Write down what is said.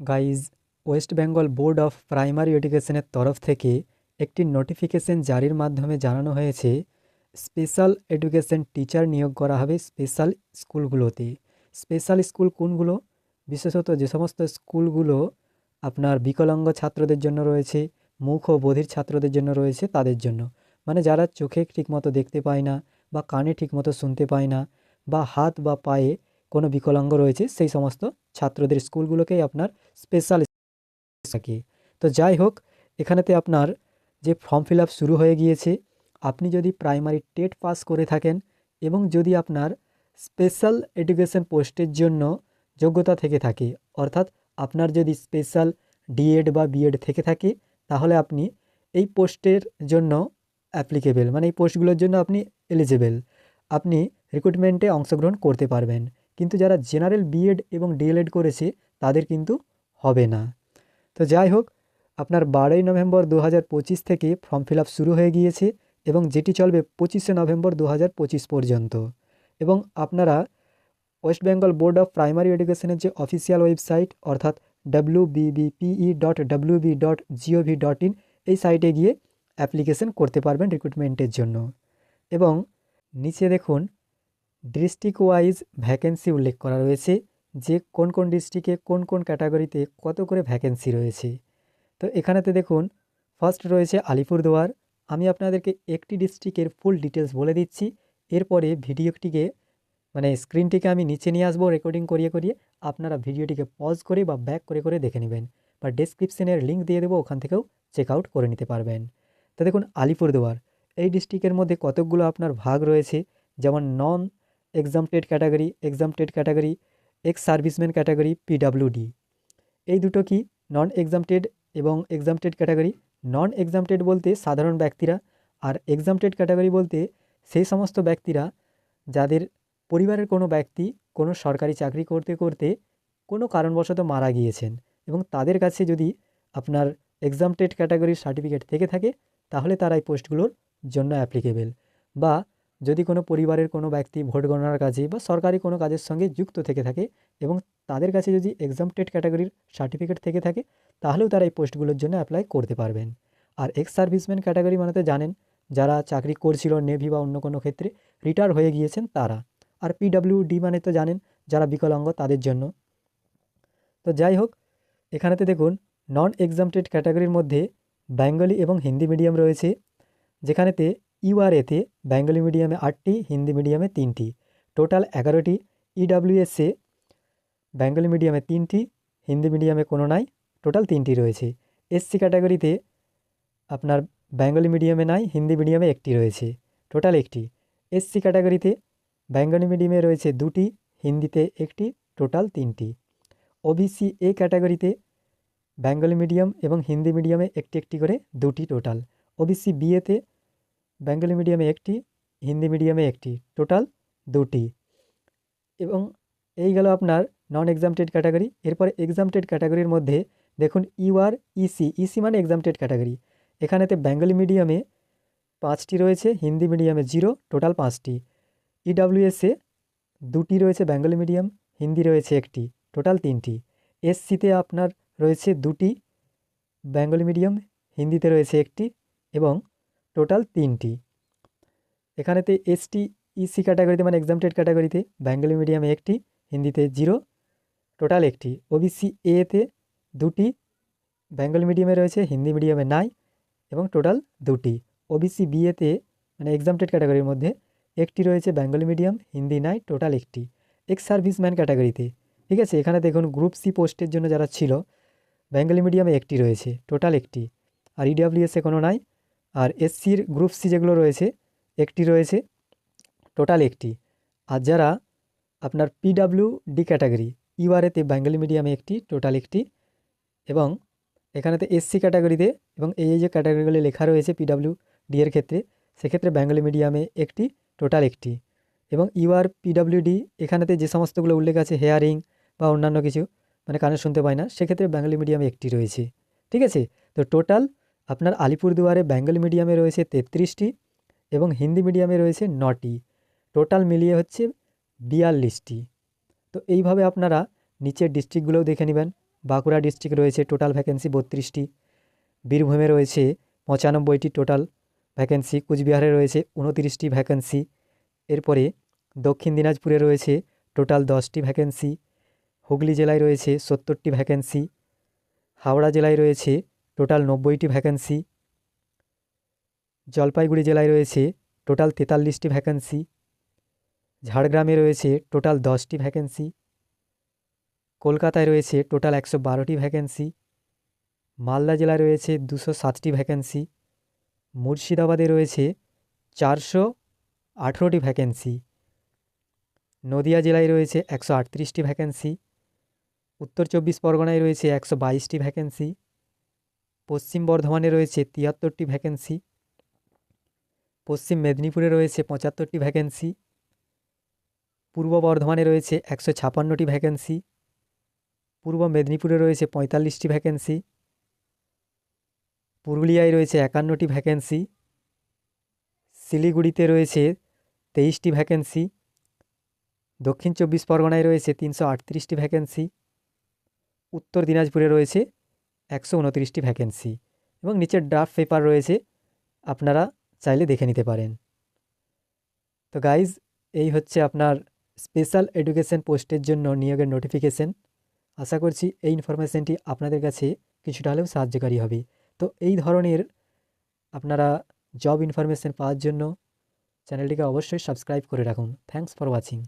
Guys West Bengal board of primary এডুকেশনের তরফ থেকে একটি নোটিফিকেশন জারির মাধ্যমে জানানো হয়েছে স্পেশাল এডুকেশন টিচার নিয়োগ করা হবে স্পেশাল স্কুলগুলোতে। স্পেশাল স্কুল কোনগুলো? বিশেষত যে সমস্ত স্কুলগুলো আপনার বিকলাঙ্গ ছাত্রদের জন্য রয়েছে, মুখ ও বধির ছাত্রদের জন্য রয়েছে তাদের জন্য। মানে যারা চোখে ঠিকমতো দেখতে পায় না বা কানে ঠিকমতো শুনতে পায় না বা হাত বা পায়ে কোনো বিকলাঙ্গ রয়েছে, সেই সমস্ত ছাত্রদের স্কুলগুলোকেই আপনার স্পেশাল থাকে তো যাই হোক, এখানেতে আপনার যে ফর্ম ফিল শুরু হয়ে গিয়েছে, আপনি যদি প্রাইমারি টেট পাস করে থাকেন এবং যদি আপনার স্পেশাল এডুকেশন পোস্টের জন্য যোগ্যতা থেকে থাকে, অর্থাৎ আপনার যদি স্পেশাল ডিএড বা বিএড থেকে থাকে, তাহলে আপনি এই পোস্টের জন্য অ্যাপ্লিকেবেল মানে এই পোস্টগুলোর জন্য আপনি এলিজেবেল আপনি রিক্রুটমেন্টে অংশগ্রহণ করতে পারবেন। কিন্তু যারা জেনারেল বিএড এবং ডিএলএড করেছে, তাদের কিন্তু হবে না। তো যাই হোক, আপনার বারোই নভেম্বর দু হাজার পঁচিশ থেকে ফর্ম ফিল শুরু হয়ে গিয়েছে এবং যেটি চলবে পঁচিশে নভেম্বর দু হাজার পঁচিশ পর্যন্ত। এবং আপনারা West Bengal board of primary এডুকেশনের যে অফিসিয়াল ওয়েবসাইট, অর্থাৎ BBPE dot B dot GOV dot in এই সাইটে গিয়ে অ্যাপ্লিকেশন করতে পারবেন রিক্রুটমেন্টের জন্য। এবং নিচে দেখুন ডিস্ট্রিক্ট ওয়াইজ ভ্যাকেন্সি উল্লেখ করা রয়েছে যে কোন কোন ডিস্ট্রিক্টে কোন কোন ক্যাটাগরিতে কত করে ভ্যাকেন্সি রয়েছে। তো এখানেতে দেখুন, ফার্স্ট রয়েছে আলিপুরদুয়ার। আমি আপনাদেরকে একটি ডিস্ট্রিক্টের ফুল ডিটেলস বলে দিচ্ছি। এরপরে ভিডিওটিকে মানে স্ক্রিনটিকে আমি নিচে নিয়ে আসব রেকর্ডিং করিয়ে করিয়ে। আপনারা ভিডিওটিকে পজ করে বা ব্যাক করে করে দেখে নেবেন বা ডেসক্রিপশনের লিঙ্ক দিয়ে দেবো, ওখান থেকেও চেক আউট করে নিতে পারবেন। তো দেখুন, আলিপুরদুয়ার। এই ডিস্ট্রিক্টের মধ্যে কতকগুলো আপনার ভাগ রয়েছে? যেমন non exempted category exempted category ex serviceman category PWD এই দুটো কি নন এক্সামটেড এবং এক্সামটেড ক্যাটাগরি নন এক্সামটেড বলতে সাধারণ ব্যক্তিরা আর এক্সামটেড ক্যাটাগরি বলতে সেই সমস্ত ব্যক্তিরা যাদের পরিবারের কোনো ব্যক্তি কোনো সরকারি চাকরি করতে করতে কোনো কারণবশত মারা গিয়েছেন এবং তাদের কাছে যদি আপনার এক্সামটেড ক্যাটাগরির সার্টিফিকেট থেকে থাকে, তাহলে তারা এই পোস্টগুলোর জন্য অ্যাপ্লিকেবেল বা যদি কোনো পরিবারের কোনো ব্যক্তি ভোট গণনার কাজে বা সরকারি কোনো কাজের সঙ্গে যুক্ত থেকে থাকে এবং তাদের কাছে যদি এক্সামটেড ক্যাটাগরির সার্টিফিকেট থেকে থাকে, তাহলেও তারা এই পোস্টগুলোর জন্য অ্যাপ্লাই করতে পারবেন। আর এক্স সার্ভিসম্যান ক্যাটাগরি মানে জানেন, যারা চাকরি করছিল নেভি বা অন্য কোনো ক্ষেত্রে রিটায়ার হয়ে গিয়েছেন তারা। আর পিডাব্লিউডি মানে তো জানেন, যারা বিকলাঙ্গ তাদের জন্য। তো যাই হোক, এখানেতে দেখুন নন এক্সামটেড ক্যাটাগরির মধ্যে বেঙ্গলি এবং হিন্দি মিডিয়াম রয়েছে, যেখানেতে ইউআরএতে বেঙ্গলি মিডিয়ামে আটটি, হিন্দি মিডিয়ামে তিনটি। টোটাল এগারোটি ইডাব্লিউএসে বেঙ্গলি মিডিয়ামে তিনটি, হিন্দি মিডিয়ামে কোনো নাই, টোটাল তিনটি রয়েছে। এসসি ক্যাটাগরিতে আপনার বেঙ্গলি মিডিয়ামে নাই, হিন্দি মিডিয়ামে একটি রয়েছে, টোটাল একটি। এসসি ক্যাটাগরিতে বেঙ্গলি মিডিয়ামে রয়েছে দুটি, হিন্দিতে একটি, টোটাল তিনটি। ওবিসি এ ক্যাটাগরিতে বেঙ্গলি মিডিয়াম এবং হিন্দি মিডিয়ামে একটি একটি করে দুটি টোটাল। ওবিসি বিএতে বেঙ্গলি মিডিয়ামে একটি, হিন্দি মিডিয়ামে একটি, টোটাল দুটি। এবং এই গেল আপনার নন এক্সামটেড ক্যাটাগরি এরপরে এক্সামটেড ক্যাটাগরির মধ্যে দেখুন ইউআর ইসি ইসি মানে এক্সামটেড ক্যাটাগরি এখানেতে বেঙ্গলি মিডিয়ামে পাঁচটি রয়েছে, হিন্দি মিডিয়ামে জিরো, টোটাল পাঁচটি। ইডাব্লিউএসে দুটি রয়েছে বেঙ্গলি মিডিয়াম, হিন্দি রয়েছে একটি, টোটাল তিনটি। এসসিতে আপনার রয়েছে দুটি বেঙ্গলি মিডিয়াম, হিন্দিতে রয়েছে একটি এবং টোটাল তিনটি। এখানেতে এসটি ইসি ক্যাটাগরিতে মানে এক্সামটেড ক্যাটাগরিতে বেঙ্গলি মিডিয়ামে একটি, হিন্দিতে জিরো টোটাল একটি। ওবিসি এতে দুটি বেঙ্গলি মিডিয়ামে রয়েছে, হিন্দি মিডিয়ামে নাই, এবং টোটাল দুটি। ওবিসি বিএতে মানে এক্সামটেড ক্যাটাগরির মধ্যে একটি রয়েছে বেঙ্গলি মিডিয়াম হিন্দি নাই টোটাল একটি। এক্স সার্ভিসম্যান ক্যাটাগরিতে ঠিক আছে? এখানে দেখুন গ্রুপ সি পোস্টের জন্য যারা ছিল বেঙ্গলি মিডিয়ামে একটি রয়েছে টোটাল একটি। আর ইডাব্লিউএসে কোনো নাই আর এসসির গ্রুপ সি যেগুলো রয়েছে, একটি রয়েছে টোটাল একটি। আর যারা আপনার পিডাব্লিউ ডি ক্যাটাগরি ইউআরএতে বেঙ্গলি মিডিয়ামে একটি টোটাল একটি এবং এখানেতে এসসি ক্যাটাগরিতে এবং এই যে ক্যাটাগরিগুলি লেখা রয়েছে পিডাব্লিউ ডি এর ক্ষেত্রে, সেক্ষেত্রে বেঙ্গলি মিডিয়ামে একটি টোটাল একটি। এবং ইউআর পিডাব্লিউডি এখানেতে যে সমস্তগুলো উল্লেখ আছে হেয়ারিং বা অন্যান্য কিছু মানে কানে শুনতে পায় না, সেক্ষেত্রে বেঙ্গলি মিডিয়ামে একটি রয়েছে। ঠিক আছে? তো টোটাল আপনার আলিপুরদুয়ারে বেঙ্গল মিডিয়ামে রয়েছে তেত্রিশটি এবং হিন্দি মিডিয়ামে রয়েছে নটি। টোটাল মিলিয়ে হচ্ছে বিয়াল্লিশটি। তো এইভাবে আপনারা নিচের ডিস্ট্রিক্টগুলোও দেখে নেবেন। বাঁকুড়া ডিস্ট্রিক্ট রয়েছে টোটাল ভ্যাকেন্সি বত্রিশটি। বীরভূমে রয়েছে পঁচানব্বইটি টোটাল ভ্যাকেন্সি। কুচবিহারে রয়েছে উনতিরিশটি ভ্যাকেন্সি। এরপরে দক্ষিণ দিনাজপুরে রয়েছে টোটাল দশটি ভ্যাকেন্সি। হুগলি জেলায় রয়েছে সত্তরটি ভ্যাকেন্সি। হাওড়া জেলায় রয়েছে টোটাল নব্বইটি ভ্যাকেন্সি। জলপাইগুড়ি জেলায় রয়েছে টোটাল তেতাল্লিশটি ভ্যাকেন্সি। ঝাড়গ্রামে রয়েছে টোটাল দশটি ভ্যাকেন্সি। কলকাতায় রয়েছে টোটাল একশো বারোটি ভ্যাকেন্সি। মালদা জেলায় রয়েছে দুশো সাতটি ভ্যাকেন্সি। মুর্শিদাবাদে রয়েছে চারশো আঠেরোটি ভ্যাকেন্সি। নদিয়া জেলায় রয়েছে একশো আটত্রিশটি ভ্যাকেন্সি। উত্তর চব্বিশ পরগনায় রয়েছে একশো বাইশটি ভ্যাকেন্সি। পশ্চিম বর্ধমানে রয়েছে তিয়াত্তরটি ভ্যাকেন্সি পশ্চিম মেদিনীপুরে রয়েছে পঁচাত্তরটি ভ্যাকেন্সি পূর্ব বর্ধমানে রয়েছে একশো ছাপান্নটি ভ্যাকেন্সি পূর্ব মেদিনীপুরে রয়েছে পঁয়তাল্লিশটি ভ্যাকেন্সি পুরুলিয়ায় রয়েছে একান্নটি ভ্যাকেন্সি শিলিগুড়িতে রয়েছে তেইশটি ভ্যাকেন্সি দক্ষিণ চব্বিশ পরগনায় রয়েছে তিনশো আটত্রিশটি ভ্যাকেন্সি উত্তর দিনাজপুরে রয়েছে একশো উনত্রিশটি ভ্যাকেন্সি এবং নিচের ড্রাফট পেপার রয়েছে, আপনারা চাইলে দেখে নিতে পারেন। তো গাইজ এই হচ্ছে আপনার স্পেশাল এডুকেশন পোস্টের জন্য নিয়োগের নোটিফিকেশন আশা করছি এই ইনফরমেশনটি আপনাদের কাছে কিছুটা হলেও সাহায্যকারী হবে। তো এই ধরনের আপনারা জব ইনফরমেশন পাওয়ার জন্য চ্যানেলটিকে অবশ্যই সাবস্ক্রাইব করে রাখুন। Thanks for watching